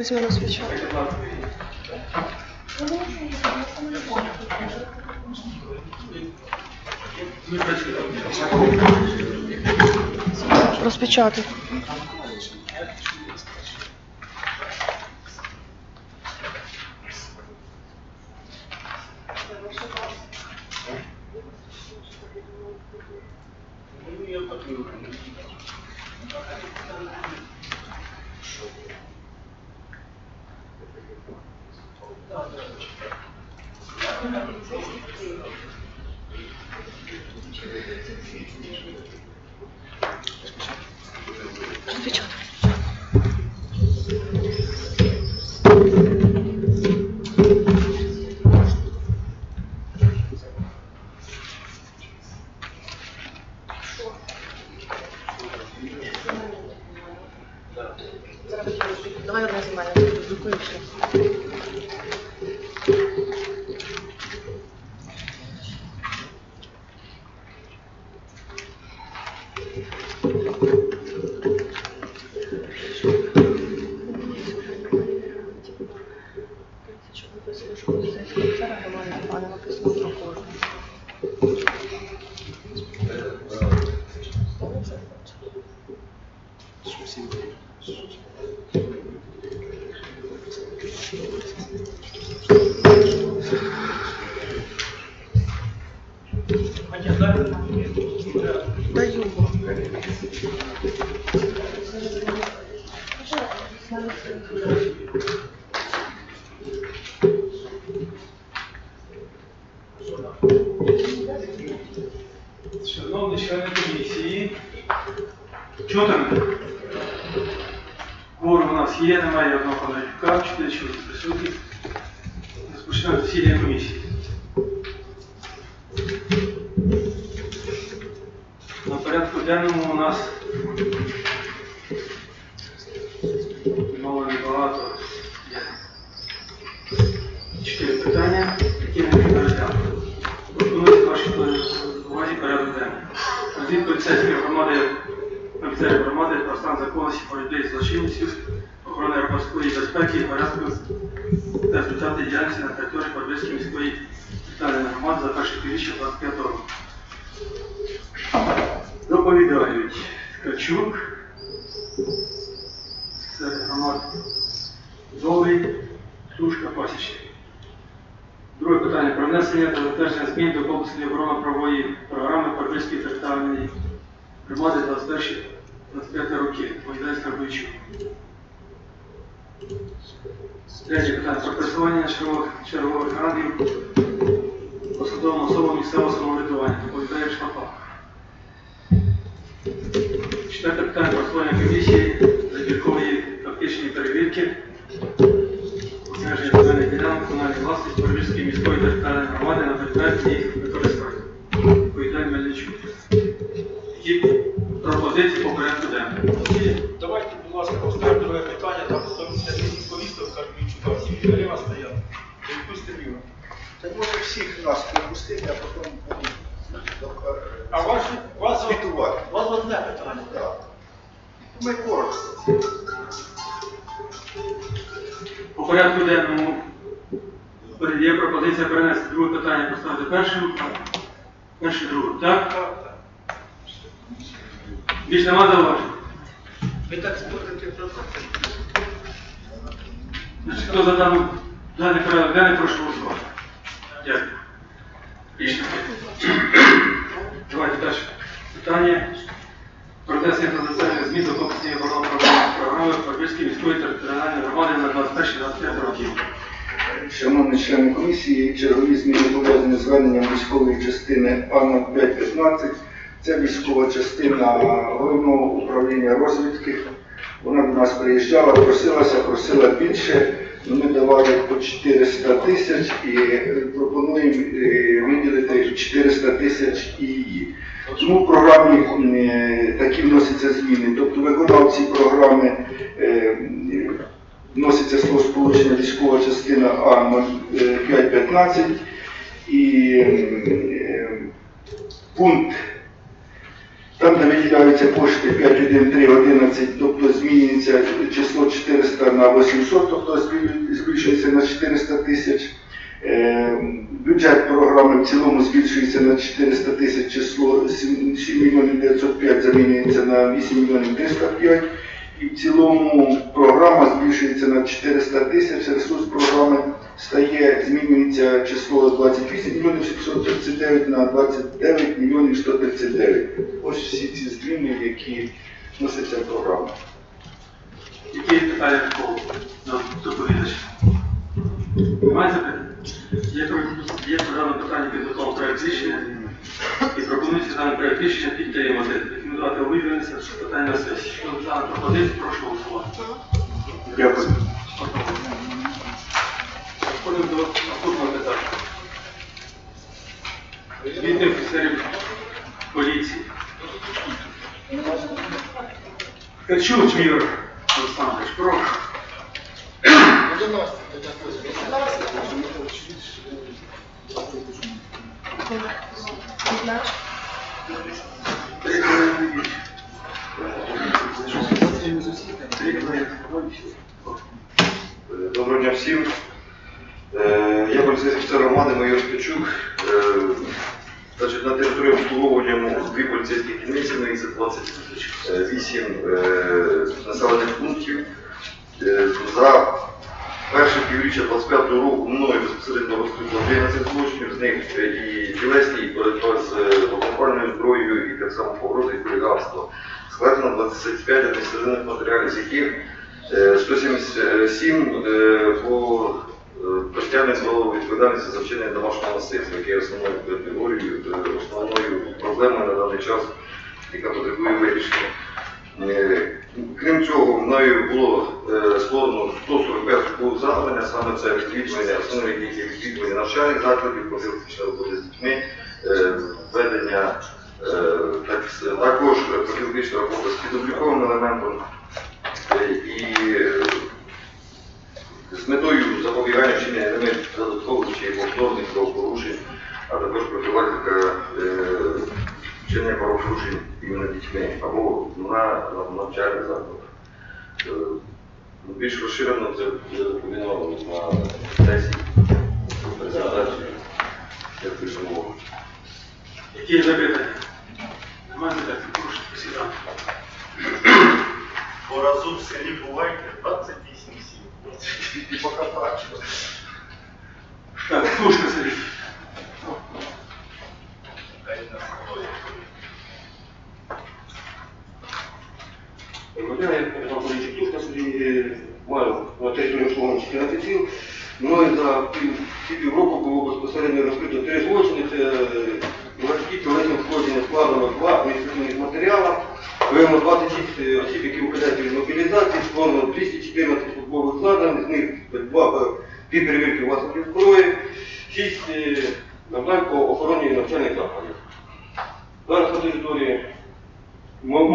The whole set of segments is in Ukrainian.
Візьми на свічок. Розпечати. 第 Звіт поліцейської громади, офіцерів громади про стан законності боротьби з злочинністю, охорони громадської безпеки порядку та результати діяльності на території Подвизької міської територіальної громади за перше півріччя 25 року. Доповідають Ткачук, це громад Довгий, Тушка, Пасічник. Друге питання про внесення та затвердження змін до комплексної оборонно-правової програми Подвизької територіальної громади 21-25 роки. Відповідає Скарбовичу. Третє питання про присування чергових, рангів посадовим особам місцевого самоврядування. Відповідає Шпапа. Четверте питання про створення комісії забіркової фактичної перевірки ділянок комунальної власності Парижської міської державної громади на предметі Значить, хто за дану даний порядок денний, прошу голосувати. Дякую. Давайте далі. Питання про внесення та затвердження змін до комплексної оборонно-правової програми Подвизької міської територіальної громади на 21-25 років. Шановні члени комісії, чергові зміни пов'язані з військової частини АНО 515. Це військова частина головного управління розвідки. Вона до нас приїжджала, просилася, просила більше. Ну, Ми давали по 400 тисяч і е, пропонуємо е, виділити 400 тисяч і її. Тому в програмі е, такі вносяться зміни. Тобто виконавці програми вноситься словосполучення військова частина А 515 і пункт Там, де виділяються кошти 51311, тобто змінюється число 400 на 800, тобто збільшується на 400 тисяч. Е, Бюджет програми в цілому збільшується на 400 тисяч, число 7 7 мільйонів 905 замінюється на 8 мільйонів 305. І в цілому програма збільшується на 400 тисяч, ресурс програми стає, змінюється число 28 мільйонів 739 на 29 мільйонів 139. Ось всі ці зміни, які вносяться в програму. Які питання до доповідача? Немає запитань? Є, про- програма питання підготовки проект рішення і пропонується даний проект рішення підтримати. Рекомендувати виявленися, що питання на сесії. Що за дану прошу голосувати. Дякую. Переходимо до наступного питання. Звіти офіцерів поліції. Ткачук Юр Олександрович, прошу. Три хвилини. Три хвилини. Доброго дня всім. Е, Я поліцейський офіцер громади майор Спячук. Е, на території обслуговування дві поліцейські дільниці, на їх це 28 е, населених пунктів. Е, За перше півріччя 25 року мною безпосередньо розкрито 11 злочинів, з них е, і тілесні, і боротьба з е, вогнепальною зброєю, і так само погрози і хуліганство. Складено 25 адміністративних матеріалів, з яких Е, 177 е, по е, притягнення до відповідальності за вчинення домашнього насильства, яке є основною категорією, е, основною проблемою на даний час, яка потребує вирішення. Е, Крім цього, мною було е, складено 145 протоколів затримання, саме це відвідування, основні які відвідування навчальних закладів, профілактична роботи з дітьми, е, ведення е, так- також профілактична робота з підобліковим елементом, Е, і е, з метою запобігання вчинення елементів додаткових чи повторних правопорушень, а також профілактика е, вчинення правопорушень іменно дітьми або на, на навчальних закладах. Е, Більш розширено це вже доповідно на сесії презентації. Дякую за увагу. Які є запитання? Немає запитань, прошу посідати. По разу в селі бувайте 28 сіл. І поки так. Так, Тушка Сергій. Година я поліцію Тушка собі маю на території обслуговування 14 сіл. Мною за півроку було безпосередньо розкрито три злочини. Це важкі тілесні ушкодження складено два адміністративних матеріали. Виявлено 26 осіб, які ухиляються від мобілізації, складено 214 службових складень, з них два е, дві перевірки власної зброї, шість е, завдань по охороні навчальних закладів. Зараз на території мо-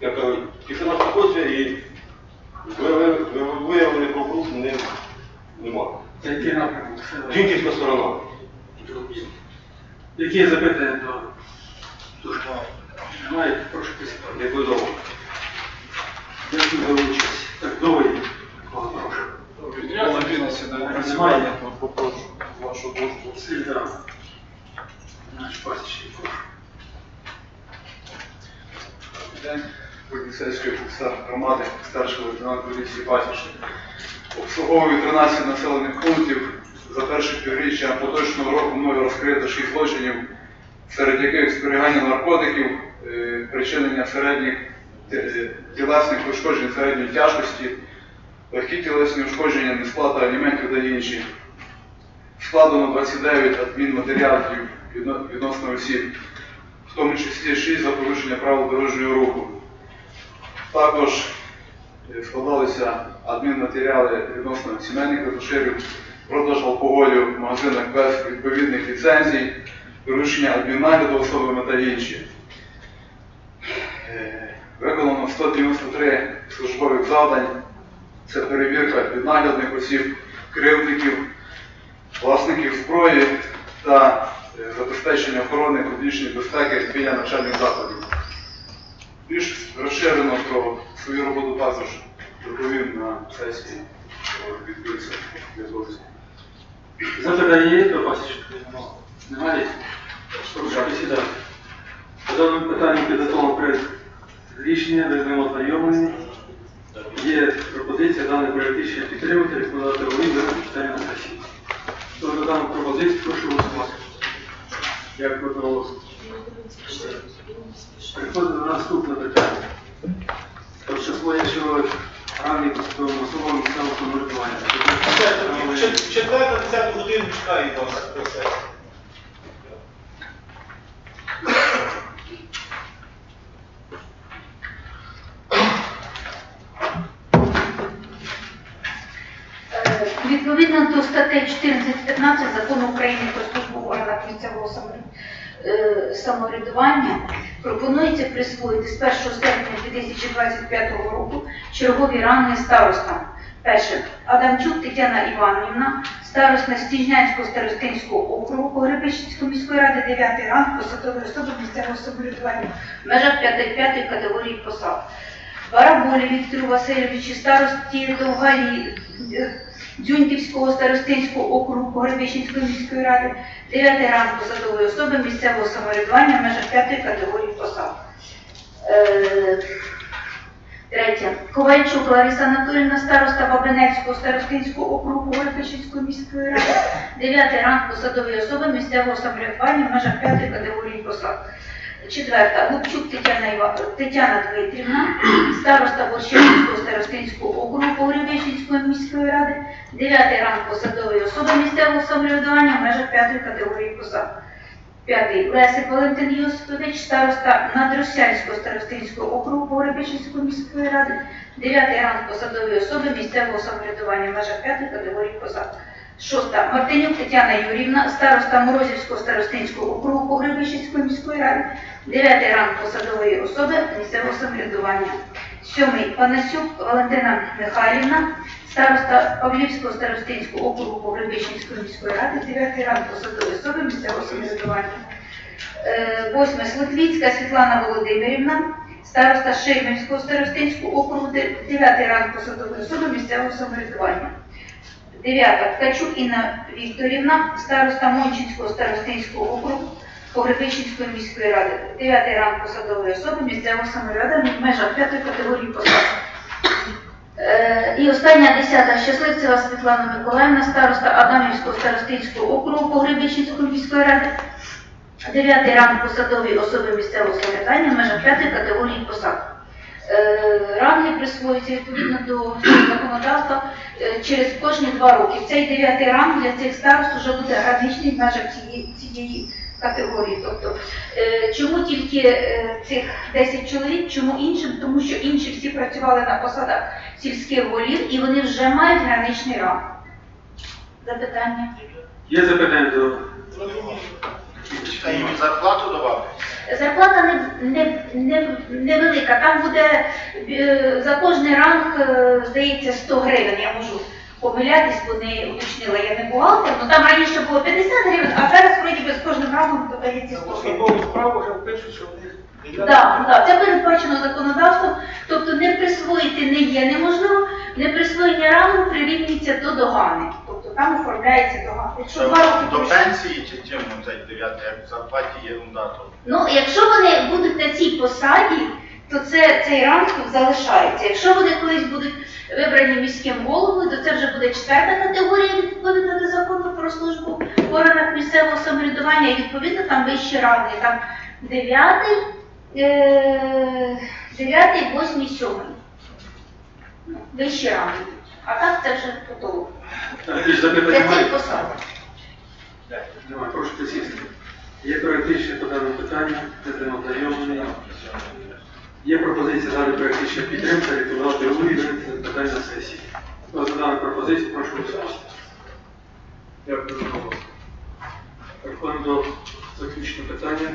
моїй як кажуть, тишина спокійствия і виявлення- правопорушень не, немає. Це який напрямок? Сторона. Які запитання до Тушки? Немає, прошу посідати. Дякую за увагу. Дякую за участь. Так, Немає. немає. Попрошу вашу дозволу. Сільда. Наш пасічник, прошу. День офіцер громади, старший лейтенант поліції Пасічник. Обслуговую 13 населених пунктів. За перше півріччя поточного року мною розкрито 6 злочинів, серед яких зберігання наркотиків, е, причинення середніх е, тілесних ушкоджень середньої тяжкості, легкі тілесні ушкодження, несплата аліментів та інші. Складено 29 адмінматеріалів відносно осіб в тому числі 6 за порушення правил дорожнього руху. Також е, складалися адмінматеріали відносно сімейних дебоширів, продаж алкоголю в магазинах без відповідних ліцензій, порушення адміннагляду особами та інші. Е, Виконано 193 службових завдань. Це перевірка піднаглядних осіб, кривдників, власників зброї та е, забезпечення охорони екологічної безпеки біля навчальних закладів. Більш розширено про свою роботу також доповім на сесії відбудеться відбудеться. Запитання є до Пасічка? Немає? Прошу присідати. По даному питанню підготовлено проект рішення, ви ним ознайомлені. Є пропозиція даний проект рішення підтримати, рекомендувати голові винести питання на сесії. За дану пропозицію, прошу голосувати. Дякую одноголосно. Переходимо до наступного питання. Про число, якщо ранні посадовим особам місцевого самоврядування. Четверта, десяту годину чекаю вас. Е, Відповідно до статей 14-15 Закону України про службу в органах місцевого самовряд- е, самоврядування пропонується присвоїти з 1 серпня 2025 року чергові ранги старостам. Перше. Адамчук Тетяна Іванівна, староста Стіжнянського старостинського округу Погребищенської міської ради, 9 ранг посадової особи місцевого самоврядування в межах 5-5 категорії посад. Бараболі Віктору Васильовичу, старості Довгалі е, Дзюньківського старостинського округу Погребищенської міської ради, 9 ранг посадової особи місцевого самоврядування в межах 5 категорії посад. Е, Третє. Ковальчук Лариса Анатоліївна, староста Бабинецького старостинського округу Городищенської міської ради, 9 ранг посадової особи місцевого самоврядування в межах 5 категорії посад. Четверта. Лупчук Тетяна. Тетяна Дмитрівна, староста Борщанського старостинського округу Погребищенської міської ради, 9 ранг посадової особи місцевого самоврядування в межах 5 категорії посад. П'ятий. Лесик Валентин Йосипович, староста Надросянського старостинського округу Погребищенської міської ради, 9 ранг посадової особи місцевого самоврядування в межах 5 категорії посад. Шоста. Мартинюк Тетяна Юрівна, староста Морозівського старостинського округу Погребищенської міської ради, 9 ранг посадової особи місцевого самоврядування. Сьомий. Панасюк Валентина Михайлівна, староста Павлівського старостинського округу Погребищенської міської ради, 9 ранг посадової особи місцевого самоврядування. Е, Восьме. Слотвіцька Світлана Володимирівна, староста Шеймельського старостинського округу, 9 ранг посадової особи місцевого самоврядування. Дев'ята. Ткачук Інна Вікторівна, староста Мончинського старостинського округу Погребищенської міської ради. Дев'ятий ранг посадової особи місцевого самоврядування в межах п'ятої категорії посад. Е, І остання десята щасливцева Світлана Миколаївна, староста Адамівського старостинського округу Погребищенської міської ради. Дев'ятий ранг посадовій особи місцевого самоврядування в межах п'ятої категорії посад. Е, Ранги присвоюються відповідно до законодавства е, через кожні два роки. Цей дев'ятий ранг для цих старост вже буде граничний в межах цієї, категорії. Тобто, е, чому тільки е, цих 10 чоловік, чому іншим? Тому що інші всі працювали на посадах сільських голів і вони вже мають граничний ранг. Запитання? Є запитання до їм зарплату давати? Зарплата не, не, не, невелика. Там буде е, за кожний ранг, е, здається, 100 гривень. Я можу помилятись, бо не уточнила, я не бухгалтер. Ну там раніше було 50 гривень, а зараз вроді би з кожним рангом додається 100 гривень. Справу вже пишуть, що вони... Так, так, це передбачено законодавством, тобто не присвоїти не є неможливо, не присвоєння рангу прирівнюється до догани. Тобто там оформляється догана. Якщо два роки До пройшло- пенсії чи чим цей дев'ятий, як в зарплаті ерунда, то... Ну, якщо вони будуть на цій посаді, то це, цей ранг залишається. Якщо вони колись будуть вибрані міським головою, то це вже буде четверта категорія відповідно до закону про службу в органах місцевого самоврядування, і відповідно там вищі ранги. Там дев'ятий, е, дев'ятий, восьмий, сьомий. Ну, Вищі ранги. А так це вже потолок. Це немає? посад. Немає, прошу присісти. Є проект рішення по даному питанню, це ознайомлений. Є пропозиція дати проект рішення підтримки, рекомендувати голові винести питання на сесії. Хто за дану пропозицію, прошу голосувати. Дякую за голос. Переходимо до заключного питання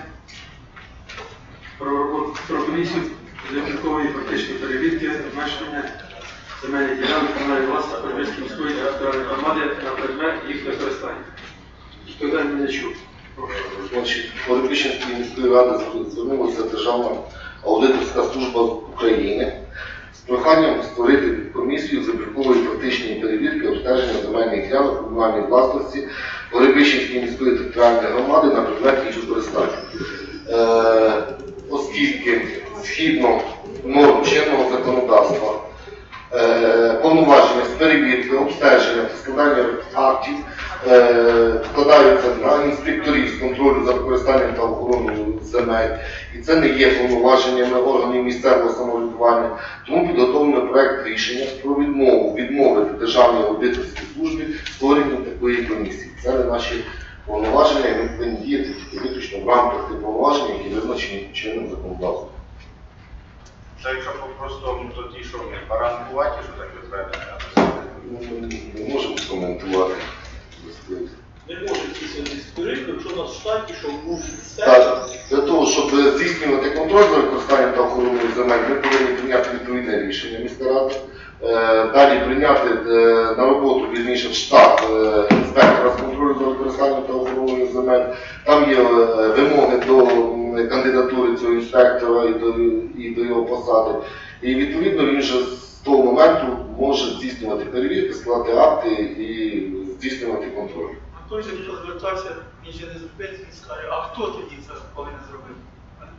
про роботу про комісію з облікової фактичної перевірки обмеження земельних ділянок комунальної власності Подільської міської територіальної громади на предмет їх використання. Відповідально не чув. Значить, Поребищенської міської ради звернулася Державна аудиторська служба України з проханням створити комісію з облікової практичної перевірки обстеження земельних ділянок комунальної власності Поребищенської міської територіальної громади на предмет їх використання. Е, оскільки згідно норм чинного законодавства е, повноваження з перевірки, обстеження та складання актів е, складаються на інспекторів з контролю за використанням та охороною земель. І це не є повноваженнями органів місцевого самоврядування. Тому підготовлено проект рішення про відмову відмовити Державній аудиторській службі створення такої комісії. Це не наші повноваження, і ми повинні діяти тільки виключно в рамках тих повноважень, які визначені чинним законодавством. Це якщо по-простому, то ті, що вони гарантувати, що таке звернення. Ну, Не можемо коментувати. Не може здійснювати перевірку, якщо нас в штаті, що був Так, для того, щоб здійснювати контроль за використанням та охороною земель, ми повинні прийняти відповідне рішення міська рада. Е, Далі прийняти е, на роботу вірніше в штат е, інспектора з контролю за використанням та охороною земель. Там є вимоги до кандидатури цього інспектора і до, і до його посади. І відповідно він вже з того моменту може здійснювати перевірки, складати акти і здійснювати контроль. Той же, хто звертався, він ще не зробив, він скаже, а хто тоді це повинен зробити?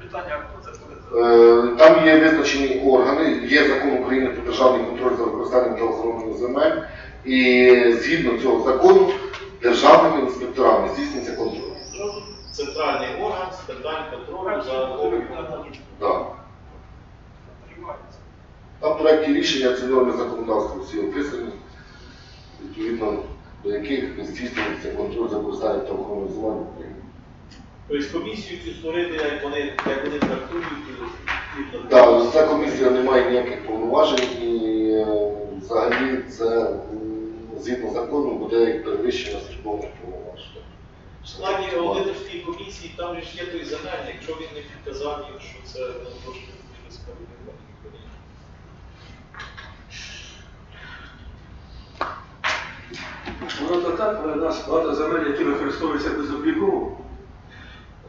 Питання, а хто це повинен зробити? Е, Там є визначені органи, є закон України про державний контроль за використанням та охороною земель, і згідно цього закону державними інспекторами здійснюється контроль. Центральний орган з питань контролю за Да. Там в проєкті рішення ці норми законодавства всі описані, відповідно до яких здійснюється контроль за використанням та охороною земель в Україні. Тобто комісію цю створити, як вони, як вони і- і- Так, ця комісія не має ніяких повноважень і е, взагалі це згідно закону буде як перевищення службових повноважень. В складі аудиторської комісії там ж є той земельник, якщо він не підказав, що це трошки не Воно так, але нас багато земель, які використовуються безобліково.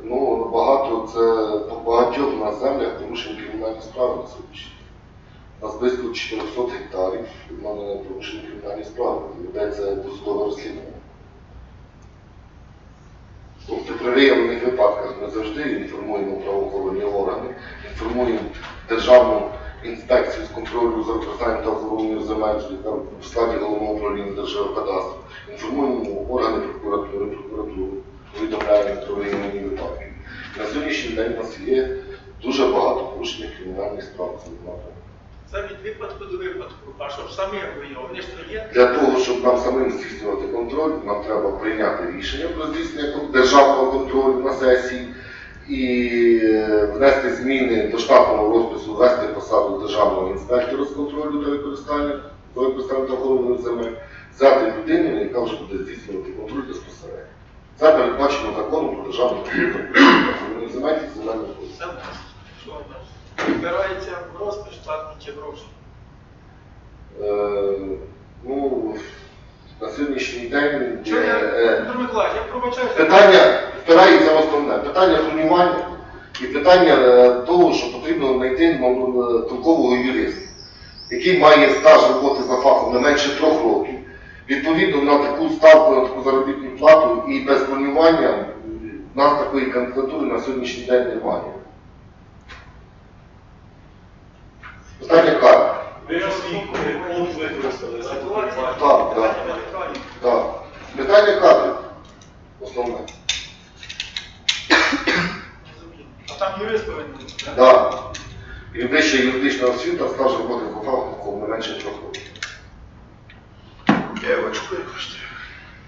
Ну, багато це по багатьох у нас землях порушені кримінальні справи на сьогоднішній. У нас близько 400 гектарів мене порушені кримінальні справи. Ведеться досудове розслідування. Тобто при виявлених випадках ми завжди інформуємо правоохоронні органи, інформуємо Державну інспекцію з контролю за використанням та охороною земель, в складі головного управління Держгеокадастру, інформуємо органи прокуратури, прокуратуру, повідомляємо про виявлені випадки. На сьогоднішній день у нас є дуже багато порушених кримінальних справ. Це від випадку до випадку, а щоб самі є. Для того, щоб нам самим здійснювати контроль, нам треба прийняти рішення про здійснення державного контролю на сесії і е, внести зміни до штатного розпису, ввести посаду державного інспектора з контролю та використання за використанням та земель, взяти людину, яка вже буде здійснювати контроль безпосередньо. Це передбачено законом про державний контроль земель і земельних. Це. Що в нас? Збирається в розпис штатні чи гроші. Е, ну, на сьогоднішній день Що я, е, Петро Миколаївич, я пробачаюся. Питання впирається в основне. Питання бронювання і питання е, того, що потрібно знайти е, толкового юриста, який має стаж роботи за фахом не менше трьох років. Відповідно на таку ставку, на таку заробітну плату і без бронювання в нас такої кандидатури на сьогоднішній день немає. Питання карти. Ви використали. Так, так. Так. Питання кадрів. Основне. А там юрист повинен так? Да. І вища юридична освіта стаж роботи за фахом не менше трьох років. Дівочку якось.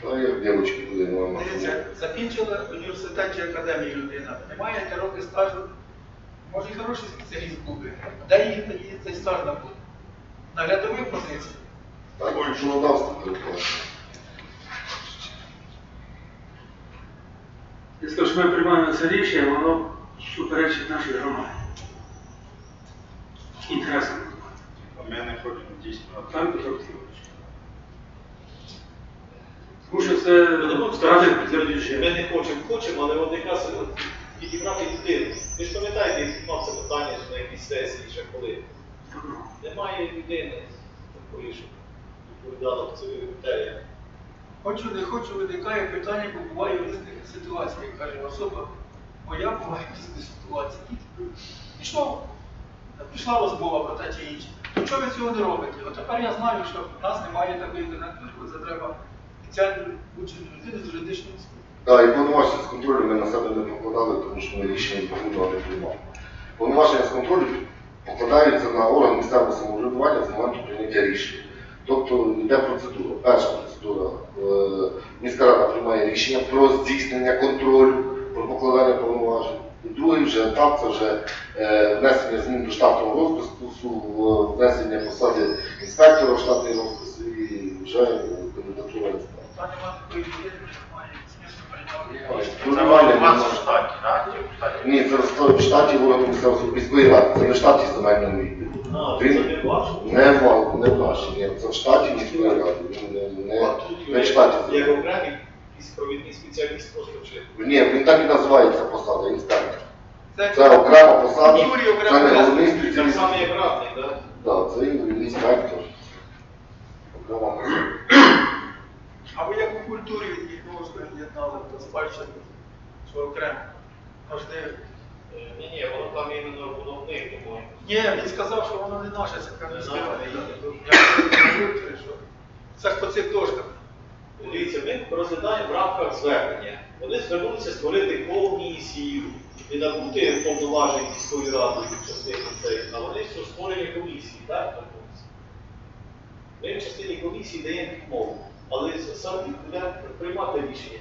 Ну, як дівчатки буде нормально. Дивіться, закінчила університет чи академію людина, немає яке роки стажу, може і хороший спеціаліст буде. Де її тоді цей стаж набуде? На рядовій позиції. Так, законодавство передбачено. Якщо ж ми приймаємо це рішення, воно суперечить нашій громаді. Інтересно. Ми не хочемо дійсно. Так, Петро Петрович? Тому що це для Ми не хочемо, хочемо, але от якраз підібрати людину. Ви ж пам'ятаєте, як мав це питання на якійсь сесії, ще коли. Немає людини такої, щоб відповідала в цих критеріях. Хочу, не хочу, виникає питання, бо буває в різних ситуаціях. Каже, особа моя буває в різних ситуаціях. Що? Пішла розмова про те чи інше. Ну чого ви цього не робите? От тепер я знаю, що в нас немає такої інтернетної школи, це треба спеціально вчити людини з юридичним. Так, і повноваження з контролю ми на себе не покладали, тому що ми рішення відповідно не приймали. Повноваження з контролю покладаються на орган місцевого самоврядування з моменту прийняття рішення. Тобто йде процедура. Перша процедура. е, Міська рада приймає рішення про здійснення контролю, про покладання повноважень. І другий вже етап це вже е, внесення змін до штатного розпису, в- внесення посади інспектора в штатний розпис і вже кандидатура інспектора. Ні, це в штаті органу місцевої міської ради, це не штаті. А, Він- це не в не в нашій, ні, це в штаті міської ради, він не, не, в штаті Як окремий якийсь провідний спеціаліст просто чи. Ні, він так і називається посада, інспектор. Це, Це окрема посада, Юрій це не головний спеціаліст. само, як радний, так? Так, це інспектор. Окрема посада. А ви як у культурі відносно від'єднали до спадщини, що окремо? Можливо. Ні, ні, воно там іменно воно в них, по-моєму. Ні, він сказав, що воно не наше, це Не. Це ж по цих дошках. Дивіться, ми розглядаємо в рамках звернення. Вони звернулися створити комісію, не набути повноважень міської ради в частині цей, а вони що створені комісії, так? Ми в частині комісії даємо відмову, але сам буде приймати рішення.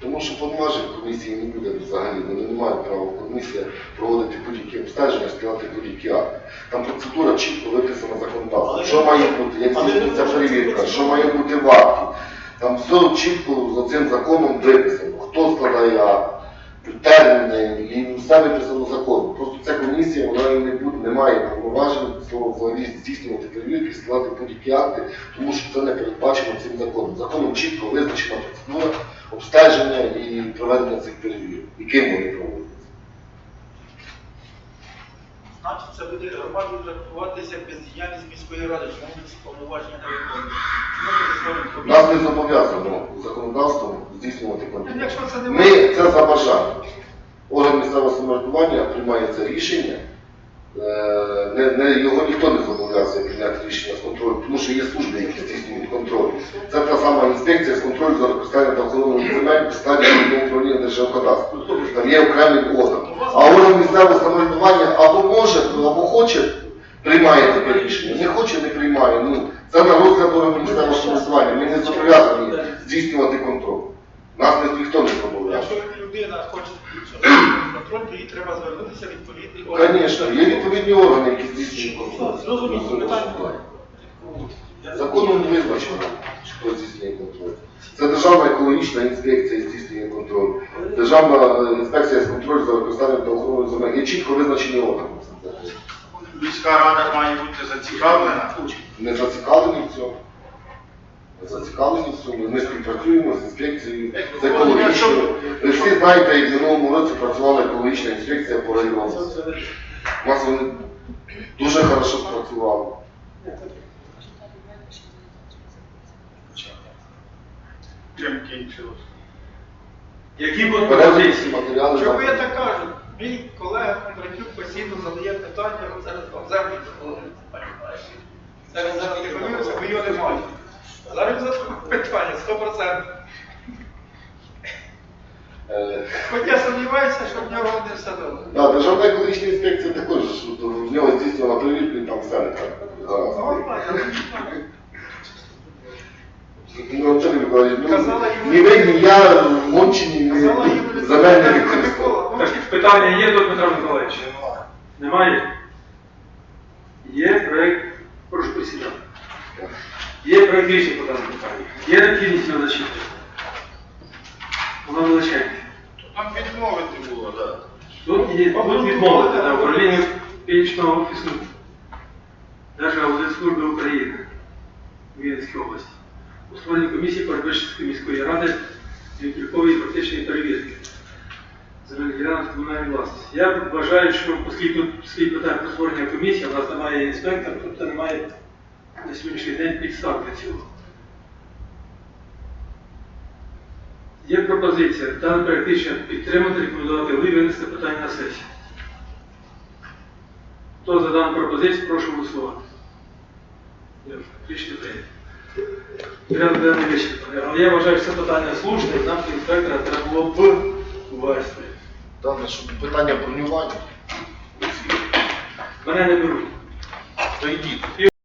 Тому що повноважень комісії не буде взагалі, вони не мають права комісія проводити будь-які обстеження, складати будь-які акти. Там процедура чітко виписана законодавством. Що має бути, як здійснюється перевірка, що має бути в акті. Там все чітко за цим законом виписано. Хто складає акт, терміни, і все виписано законом. Просто ця комісія, вона і не буде, не має повноважень слово взагалі здійснювати перевірки, складати будь-які акти, тому що це не передбачено цим законом. Законом чітко визначена процедура обстеження і проведення цих перевірок. І ким вони проводяться. Значить, це буде громаді трактуватися бездіяльність міської ради, чому ми ці повноваження не. Чому ми Нас не зобов'язано законодавством здійснювати контроль. Ми це за бажанням. Орган місцевого самоврядування приймає це рішення. Е, Не, не, його ніхто не зобов'язує прийняти рішення з контролю, тому що є служби, які здійснюють контроль. Це та сама інспекція з контролю за використання та охорону земель стадії управління Держгеокадастру. Там є окремий орган. А орган місцевого самоврядування або може, або хоче, приймає таке рішення. Не хоче, не приймає. Ну, це на розгляд органу місцевого самоврядування. Ми не зобов'язані здійснювати контроль. Нас ніхто не зобов'язує. Якщо людина хоче контроль, треба звернутися відповідний орган. Звісно, є відповідні органи, які здійснюють контроль. Зрозуміло, питання немає. Законом не визначено, хто здійснює контроль. Це Державна екологічна інспекція здійснює контроль. Державна е, інспекція з контролю за використанням та охороною земель. Є чітко визначені органи. Міська рада має бути зацікавлена. Не зацікавлені в цьому. Зацікавлені в цьому. Ми співпрацюємо з інспекцією з екологічною. Ви всі знаєте, як в минулому році працювала екологічна інспекція по району. У нас вони дуже хорошо спрацювали. Чим кінчилось? Які будуть пропозиції? матеріали. Чому я так кажу? Мій колега Кондратюк постійно задає питання, зараз вам землю заходить. Зараз зараз не хвилююся, бо його немає. Зараз питання 100%. Е, Хоч я сумніваюся, що в нього не все добре. Да, Державна екологічна інспекція також, що в нього здійснювала перевірку і там все не так. не. Ну, Анатолій Миколаївич, ну, Казала йому- ні ви, ні я Мончині, Казала ні їм земельне використовували. Так, питання є до Петра Миколаївича? Немає? Є проект, прошу присідати. Є проект рішення по даному питанню. Є необхідність його зачитати. Воно величезне. Там відмовити було, так. Тут є тут відмовити на управління північного офісу Держаудитслужби України в Вінницькій області. у створенні комісії Передвищенської міської ради відбіркової практичної перевірки земельних ділянок комунальної власності. Я вважаю, що оскільки тут стоїть питання про створення комісії, у нас немає інспектора, тобто немає На сьогоднішній день підстав для цього. Є пропозиція дане проект підтримати, рекомендувати винести питання на сесію. Хто за дану пропозицію, прошу голосувати. Рішення прийнято. Денний вичерпаний. Але я вважаю, що це питання слушне, і нам інспектора треба було б ввести. Дане, що питання бронювання. Мене не беруть. То йдіть.